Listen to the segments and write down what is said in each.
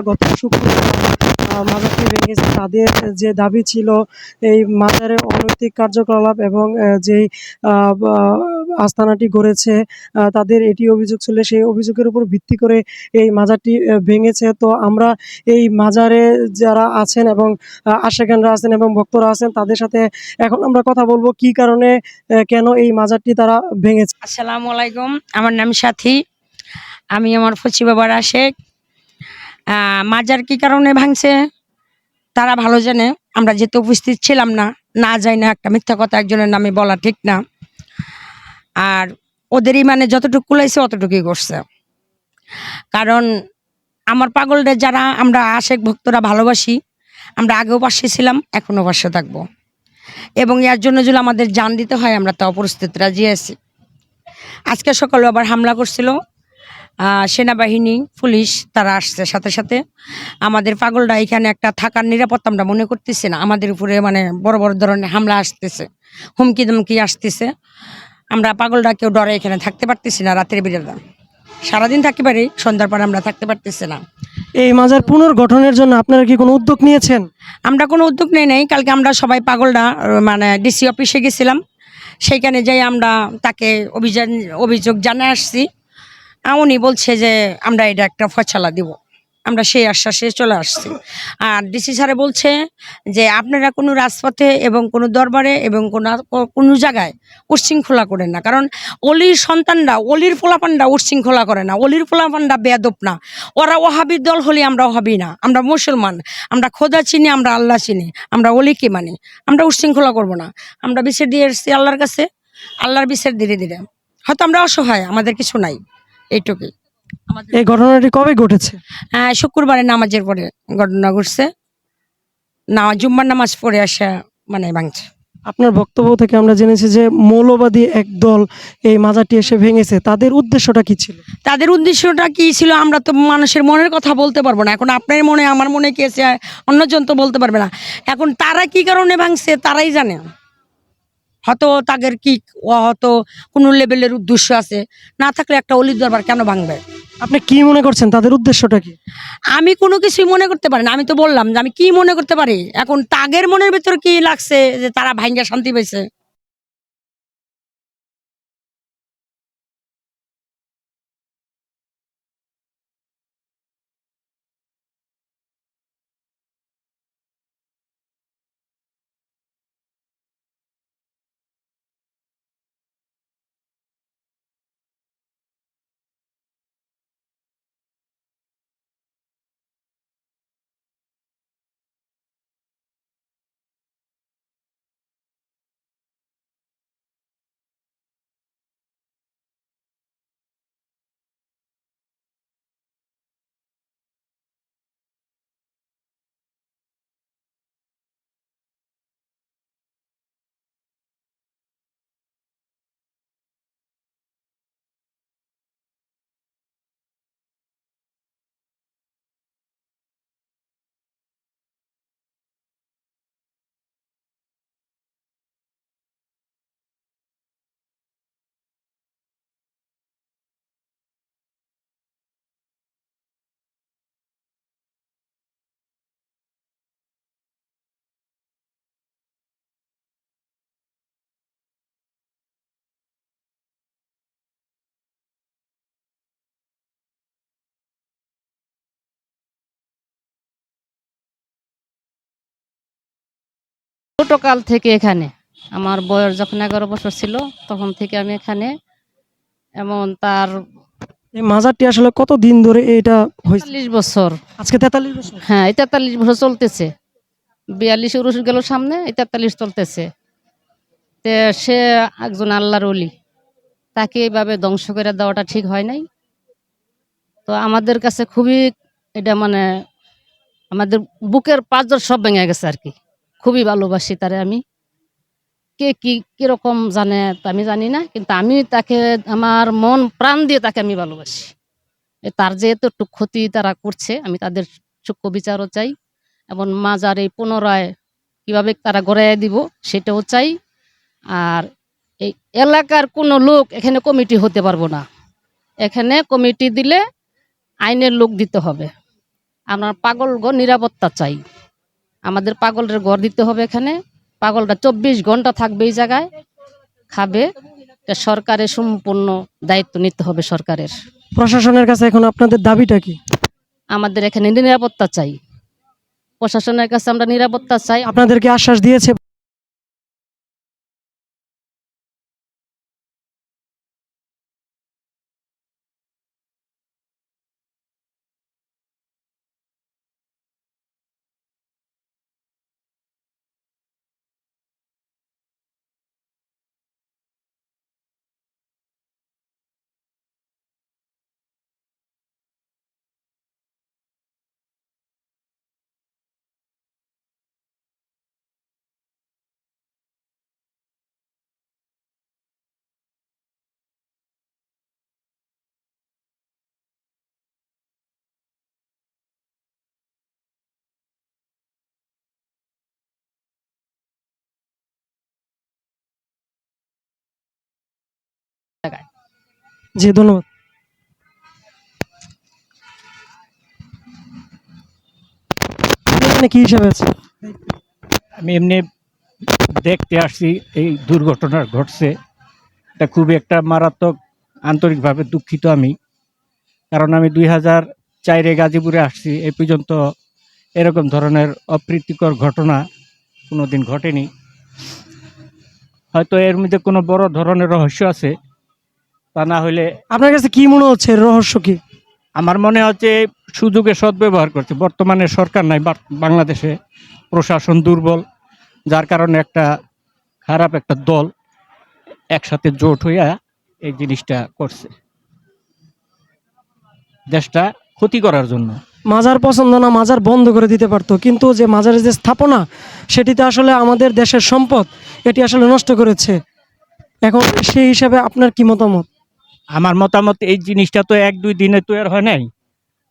গত শুক্রবার ভেঙেছে তাদের যে দাবি ছিল এই মাজারে অনৈতিক কার্যকলাপ এবং যেই আস্তানাটি গড়েছে তাদের এটি অভিযোগ ছিল সেই অভিযোগের উপর ভিত্তি করে এই মাজারটি ভেঙেছে। তো আমরা এই মাজারে যারা আছেন এবং আশেখানরা আছেন এবং ভক্তরা আছেন তাদের সাথে এখন আমরা কথা বলব কি কারণে কেন এই মাজারটি তারা ভেঙেছে? আসসালামু আলাইকুম আমার নাম সাথী। আমি আমার ফচি বাবার আহ, মাজার কি কারণে ভাঙছে? তারা ভালো জানে। আমরা যেহেতু উপস্থিত ছিলাম না না যাই না একটা মিথ্যা কথা একজনের নামে বলা ঠিক না। আর ওদেরই মানে যতটুকু কুলাইছে, অতটুকুই করছে। কারণ আমার পাগলরা যারা আমরা আশেক ভক্তরা ভালোবাসি, আমরা আগেও পাশে ছিলাম, এখনও পাশে থাকব। এবং এর জন্য যদি আমাদের জান দিতে হয়, আমরা তা অপরিস্থিত রাজি আছি। আজকে সকালে আবার হামলা করছিল। সেনাবাহিনী পুলিশ তারা আসছে। সাথে সাথে আমাদের পাগলরা এখানে একটা থাকার নিরাপত্তা আমরা মনে করতেছি না। আমাদের উপরে মানে বড় বড় ধরনের হামলা আসতেছে হুমকি ধমকি আসতেছে। আমরা পাগলরা কেউ ডরে এখানে থাকতে পারতেছি না রাতের বিরেদা সারাদিন থাকতে পারি সন্ধ্যার পর আমরা থাকতে পারতেছি না। এই মাজার পুনর্গঠনের জন্য আপনারা কি কোনো উদ্যোগ নিয়েছেন? আমরা কোনো উদ্যোগ নেই নাই। কালকে আমরা সবাই পাগলরা আহ, মানে ডিসি অফিসে গেছিলাম। সেইখানে যাই আমরা তাকে অভিযান অভিযোগ জানা আসছি। উনি বলছে যে আমরা এটা একটা ফয়সালা দিব। আমরা সেই আশ্বাসে চলে আসছি। আর ডিসি স্যারে বলছে যে আপনারা কোনো রাজপথে এবং কোনো দরবারে এবং কোনো কোনো জায়গায় উচ্ছৃঙ্খলা করেন না। কারণ অলির সন্তানরা, অলির ফোলাপানরা উচ্ছৃঙ্খলা করে না। অলির ফোলাপানরা বেয়াদব না। ওরা ওহাবির দল হলে আমরা ওহাবি না। আমরা মুসলমান। আমরা খোদা চিনি, আমরা আল্লাহ চিনি। আমরা অলিকে মানি? আমরা উচ্ছৃঙ্খলা করব না। আমরা বিচার দিয়ে এসেছি আল্লাহর কাছে। আল্লাহর বিচার ধীরে ধীরে। হয়তো আমরা অসহায়, আমাদের কিছু নাই। এইটুকুই। এই ঘটনাটি কবে ঘটেছে? হ্যাঁ শুক্রবারে নামাজের পরে ঘটনা ঘটছে। না জুম্মার নামাজ পড়ে আসা মানে ভাঙছে। আপনার বক্তব্য থেকে আমরা জেনেছি যে মৌলবাদী এক দল এই মাজারটি এসে ভেঙেছে। তাদের উদ্দেশ্যটা কি ছিল? তাদের উদ্দেশ্যটা কি ছিল আমরা তো মানুষের মনের কথা বলতে পারব না। এখন আপনার মনে আমার মনে কি আছে? অন্যজন তো বলতে পারবে না। এখন তারা কি কারণে ভাঙছে তারাই জানে। হয়তো তাদের কি হয়তো কোনো লেভেলের উদ্দেশ্য আছে। না থাকলে একটা অলি দরবার কেন ভাঙবে? আপনি কি মনে করছেন? তাদের উদ্দেশ্যটা কি? আমি কোনো কিছুই মনে করতে পারি না। আমি তো বললাম যে আমি কি মনে করতে পারি? এখন তাগের মনের ভিতরে কি লাগছে যে তারা ভাঙ্গা শান্তি পেয়েছে ছোটকাল থেকে এখানে। আমার বয়স যখন এগারো বছর ছিল তখন থেকে আমি এখানে। এমন তার এই মাজারটি আসলে কত দিন ধরে এটা চল্লিশ বছর। আজকে তেতাল্লিশ বছর? হ্যাঁ এই তেতাল্লিশ বছর চলতেছে। বিয়াল্লিশ উরুষ গেল সামনে এই তেতাল্লিশ চলতেছে। তে সে একজন আল্লাহর অলি তাকে এইভাবে ধ্বংস করে দেওয়াটা ঠিক হয় নাই। তো আমাদের কাছে খুবই এটা মানে আমাদের বুকের পাঁচজন সব ভেঙে গেছে আর কি। খুবই ভালোবাসি তারে আমি। কে কি, কীরকম জানে তা আমি জানি না, কিন্তু আমি তাকে, আমার মন, প্রাণ দিয়ে তাকে আমি ভালোবাসি। তার যে একটু ক্ষতি তারা করছে, আমি তাদের সূক্ষ্ম বিচারও চাই, এবং মাজার এই পুনরায় কীভাবে তারা গড়াইয়া দিব সেটাও চাই, আর এই এলাকার কোনো লোক এখানে কমিটি হতে পারব না। এখানে কমিটি দিলে আইনের লোক দিতে হবে। আমরা পাগল গো নিরাপত্তা চাই। আমাদের পাগলের ঘর দিতে হবে এখানে। পাগলটা চব্বিশ ঘণ্টা থাকবে এই জায়গায় খাবে। সরকারের সম্পূর্ণ দায়িত্ব নিতে হবে সরকারের। প্রশাসনের কাছে এখন আপনাদের দাবিটা কি? আমাদের এখানে নিরাপত্তা চাই। প্রশাসনের কাছে আমরা নিরাপত্তা চাই। আপনাদেরকে আশ্বাস দিয়েছে জি, ধন্যবাদ। কি হিসাবে আছে? আমি এমনি দেখতে আসছি, এই দুর্ঘটনা ঘটছে। এটা খুবই একটা মারাত্মক, আন্তরিকভাবে দুঃখিত আমি। কারণ আমি দুই হাজার চারে গাজীপুরে আসছি এই পর্যন্ত এরকম ধরনের অপ্রীতিকর ঘটনা কোনোদিন ঘটেনি। হয়তো এর মধ্যে কোনো বড় ধরনের রহস্য আছে তা না হলে আপনার কাছে কি মনে হচ্ছে? এর রহস্য কি? আমার মনে হচ্ছে সুযোগে সদ্ব্যবহার করছে। বর্তমানে সরকার নাই বাংলাদেশে প্রশাসন দুর্বল যার কারণে একটা খারাপ একটা দল একসাথে জোট হইয়া এই জিনিসটা করছে। দেশটা ক্ষতি করার জন্য। মাজার পছন্দ না মাজার বন্ধ করে দিতে পারতো। কিন্তু যে মাজারের যে স্থাপনা সেটিতে আসলে আমাদের দেশের সম্পদ এটি আসলে নষ্ট করেছে। এখন সেই হিসাবে আপনার কি মতামত? আমার মতামত এই জিনিসটা তো এক দুই দিনে তৈরি হয় নাই।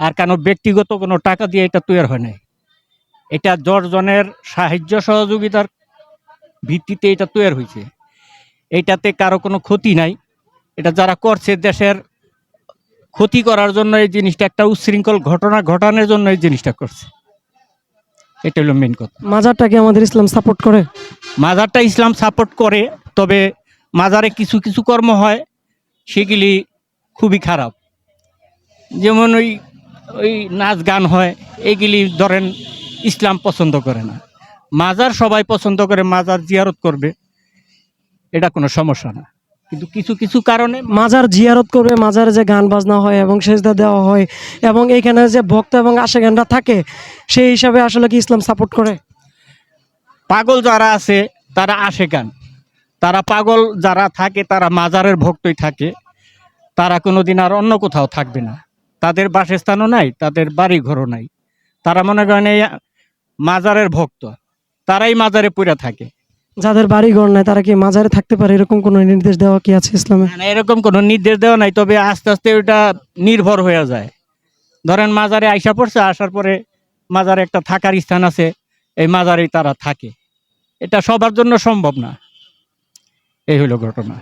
আর কেন ব্যক্তিগত কোনো টাকা দিয়ে এটা তৈরি হয় নাই? এটা জনের সাহায্য সহযোগিতার ভিত্তিতে এটা তৈরি হয়েছে। এইটাতে কারও কোনো ক্ষতি নাই। এটা যারা করছে দেশের ক্ষতি করার জন্য এই জিনিসটা একটা উচ্ছৃঙ্খল ঘটনা ঘটানোর জন্য এই জিনিসটা করছে। এটা হলো মেন কথা। মাজারটাকে আমাদের ইসলাম সাপোর্ট করে? মাজারটা ইসলাম সাপোর্ট করে তবে মাজারে কিছু কিছু কর্ম হয়। সেগুলি খুবই খারাপ। যেমন ওই ওই নাচ গান হয় এইগুলি ধরেন ইসলাম পছন্দ করে না। মাজার সবাই পছন্দ করে মাজার জিয়ারত করবে এটা কোনো সমস্যা না। কিন্তু কিছু কিছু কারণে মাজার জিয়ারত করবে মাজারে যে গান বাজনা হয় এবং সেজদা দেওয়া হয় এবং এইখানে যে ভক্ত এবং আশেগানরা থাকে সেই হিসাবে আসলে কি ইসলাম সাপোর্ট করে? পাগল যারা আছে তারা আসে গান তারা পাগল যারা থাকে তারা মাজারের ভক্তই থাকে। তারা কোনো দিন আর অন্য কোথাও থাকবে না। তাদের বাসস্থানও নাই তাদের বাড়ি ঘরও নাই। তারা মনে করেন এই মাজারের ভক্ত। তারাই মাজারে পড়ে থাকে। যাদের বাড়ি ঘর নাই তারা কি মাজারে থাকতে পারে? এরকম কোনো নির্দেশ দেওয়া কি আছে ইসলামে? এরকম কোনো নির্দেশ দেওয়া নাই তবে আস্তে আস্তে ওটা নির্ভর হয়ে যায়। ধরেন মাজারে আইসা পড়ছে আসার পরে মাজারে একটা থাকার স্থান আছে এই মাজারেই তারা থাকে। এটা সবার জন্য সম্ভব না। এই হলো ঘটনা।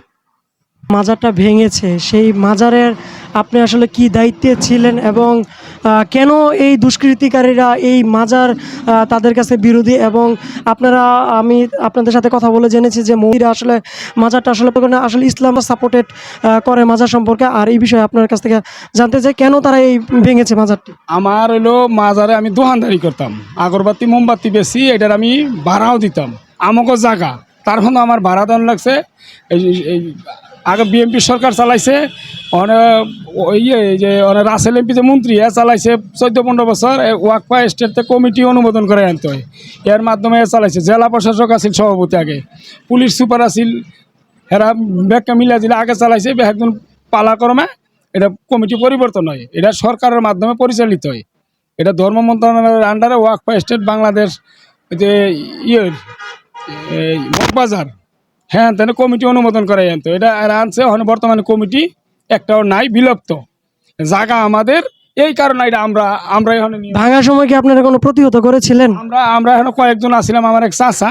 মাজারটা ভেঙেছে সেই মাজারের আপনি আসলে কি দায়িত্বে ছিলেন এবং কেন এই দুষ্কৃতিকারীরা এই মাজার তাদের কাছে বিরোধী এবং আপনারা আমি আপনাদের সাথে কথা বলে জেনেছি যে মহিলা আসলে মাজারটা আসলে আসলে ইসলাম সাপোর্টেড করে মাজার সম্পর্কে। আর এই বিষয়ে আপনার কাছ থেকে জানতে চাই কেন তারা এই ভেঙেছে মাজারটি? আমার হলো মাজারে আমি দোকানদারি করতাম। আগরবাতি মোমবাতি বেশি এটার আমি ভাড়াও দিতাম। আমাকে জায়গা তার ফলে আমার ভাড়া দেওয়ার লাগছে। আগে বিএমপি সরকার চালাইছে ইয়ে যে রাসেল এমপি যে মন্ত্রী, এ চালাইছে চোদ্দ, পনেরো বছর ওয়াকফা স্টেটে কমিটি অনুমোদন করে আনতে হয়। এর মাধ্যমে চালাইছে। জেলা প্রশাসক আছিল সভাপতি আগে। পুলিশ সুপার আছিল হেরা ব্যাগকে মিলা দিলে আগে চালাইছে একজন পালাক্রমে এটা কমিটি পরিবর্তন হয়। এটা সরকারের মাধ্যমে পরিচালিত হয়। এটা ধর্ম মন্ত্রণালয়ের আন্ডারে ওয়াকফা স্টেট বাংলাদেশ যে এই মগবাজার হ্যাঁ তাহলে কমিটি অনুমোদন করে তো। এটা এরা আনছে এখন বর্তমানে কমিটি একটাও নাই বিলুপ্ত। জায়গা আমাদের এই কারণে এটা আমরা আমরা এখন ভাঙার সময় কি আপনারা কোনো প্রতিহত করেছিলেন? আমরা আমরা এখন কয়েকজন আসছিলাম আমার এক চাচা।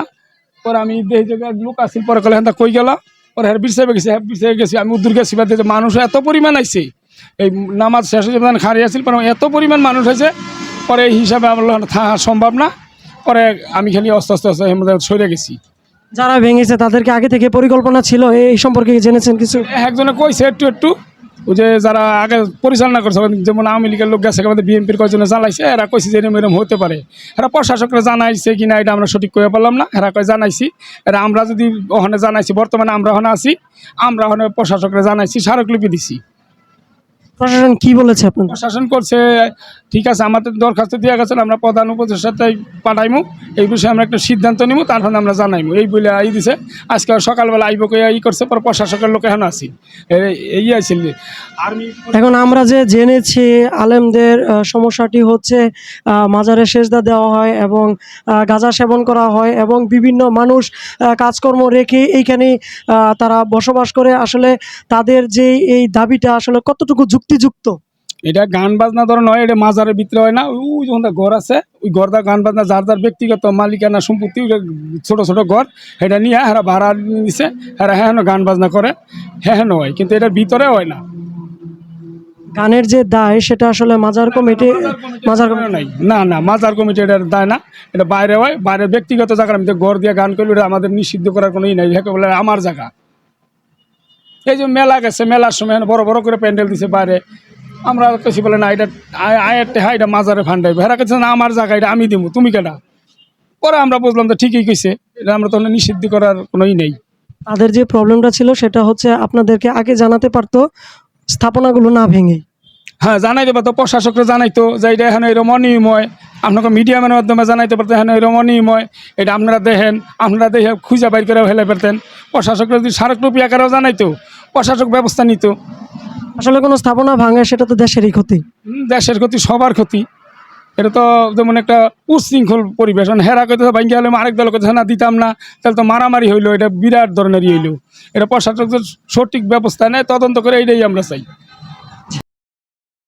পরে আমি এই জায়গায় লোক আসছিল পরে কলে হ্যাঁ কই গেল। পরে হ্যাঁ বিরসাবে গেছি হ্যাঁ বিরসাবে গেছি আমি উদ্দুর গেছি মানুষ এত পরিমাণ আইছে। এই নামাজ শেষ হয়ে যখন খারি আসছিল পরে এত পরিমাণ মানুষ হয়েছে। পরে এই হিসাবে আমার থাকা সম্ভব না। পরে আমি খালি আস্তে আস্তে আস্তে এর সরে গেছি। যারা ভেঙেছে তাদেরকে আগে থেকে পরিকল্পনা ছিল? এই সম্পর্কে জেনেছেন কিছু? একজনে কইছে একটু একটু। ওই যে যারা আগে পরিচালনা করছে যেমন আওয়ামী লীগের লোক গেছে আমাদের বিএনপির কয়জনে চালাইছে এরা কইছে যে এরম এরম হতে পারে। এরা প্রশাসকরা জানাইছে কি না এটা আমরা সঠিক করে পারলাম না। এরা কয় জানাইছি। এরা আমরা যদি ওখানে জানাইছি বর্তমানে আমরা ওখানে আছি আমরা ওখানে প্রশাসকরা জানাইছি স্মারকলিপি দিছি। প্রশাসন কি বলেছে আপনাদের? প্রশাসন করছে ঠিক আছে আমাদের দরখাস্ত দেওয়া গেছে আমরা প্রধান উপদেষ্টাই পাঠাইমু এই বিষয়ে আমরা একটা সিদ্ধান্ত নিবো তারপর আমরা জানাইমু। এই বলে আই দিছে আজকে সকালবেলা আইব কই ই করছে পর প্রশাসকের লোক এখন আছি। এই- আইছিল। আর্মি এখন আমরা যে জেনেছি আলেমদের সমস্যাটি হচ্ছে মাজারে সেজদা দেওয়া হয় এবং গাঁজা সেবন করা হয় এবং বিভিন্ন মানুষ কাজকর্ম রেখে এইখানে তারা বসবাস করে। আসলে তাদের যে এই দাবিটা আসলে কতটুকু যুক্তিযুক্ত এটা গান বাজনা ধরো নয় এটা মাজারের ভিতরে হয় না। ওই যখন ঘর আছে ওই ঘরটা গান বাজনা যার যার ব্যক্তিগত মালিকানা সম্পত্তি ছোট ছোট ঘর এটা নিয়ে হ্যাঁ ভাড়া নিছে হ্যাঁ হ্যাঁ গান বাজনা করে হ্যাঁ হ্যাঁ হয় কিন্তু এটার ভিতরে হয় না। গানের যে দায় সেটা আসলে মাজার কমিটি মাজার কমিটি নাই। না না মাজার কমিটি এটার দায় না। এটা বাইরে হয় বাইরে ব্যক্তিগত জায়গার মধ্যে ঘর দিয়ে গান করলে এটা আমাদের নিষিদ্ধ করার কোনো ই নাই। বলে আমার জায়গা। এই যে মেলা গেছে মেলার সময় বড় বড় করে প্যান্ডেল দিছে বাইরে। আমরা কিছু বলে না এটা আয়- আয়ের টেহা এটা মাজারে ফান্ডাইবে হেরা কাছে না আমার জায়গা এটা আমি দিব তুমি কেটা পরে আমরা বুঝলাম তো ঠিকই কইছে এটা আমরা তখন নিষিদ্ধ করার কোনোই নেই। তাদের যে প্রবলেমটা ছিল সেটা হচ্ছে আপনাদেরকে আগে জানাতে পারতো স্থাপনাগুলো না ভেঙে। হ্যাঁ জানাই দেবো তো প্রশাসকরা জানাইতো যে এটা এখানে এরকম অনিয়ময় আপনাকে মিডিয়ামের মাধ্যমে জানাইতে পারতো এখানে এরকম অনিয়ময় এটা আপনারা দেখেন আপনারা দেখে খুঁজে বাইর করে ফেলে পারতেন প্রশাসকরা যদি স্মারকলিপি আকারেও জানাইতো প্রশাসক ব্যবস্থা নিত। আসলে কোনো স্থাপনা ভাঙে সেটা তো দেশেরই ক্ষতি। দেশের ক্ষতি সবার ক্ষতি। এটা তো যেমন একটা উশৃঙ্খল পরিবেশ। মানে হেরা কইতে ভাঙ্গি হলে আরেক দল কথা না দিতাম না তাহলে তো মারামারি হইল এটা বিরাট ধরনেরই হইল। এটা প্রশাসক সঠিক ব্যবস্থা নেয় তদন্ত করে এটাই আমরা চাই।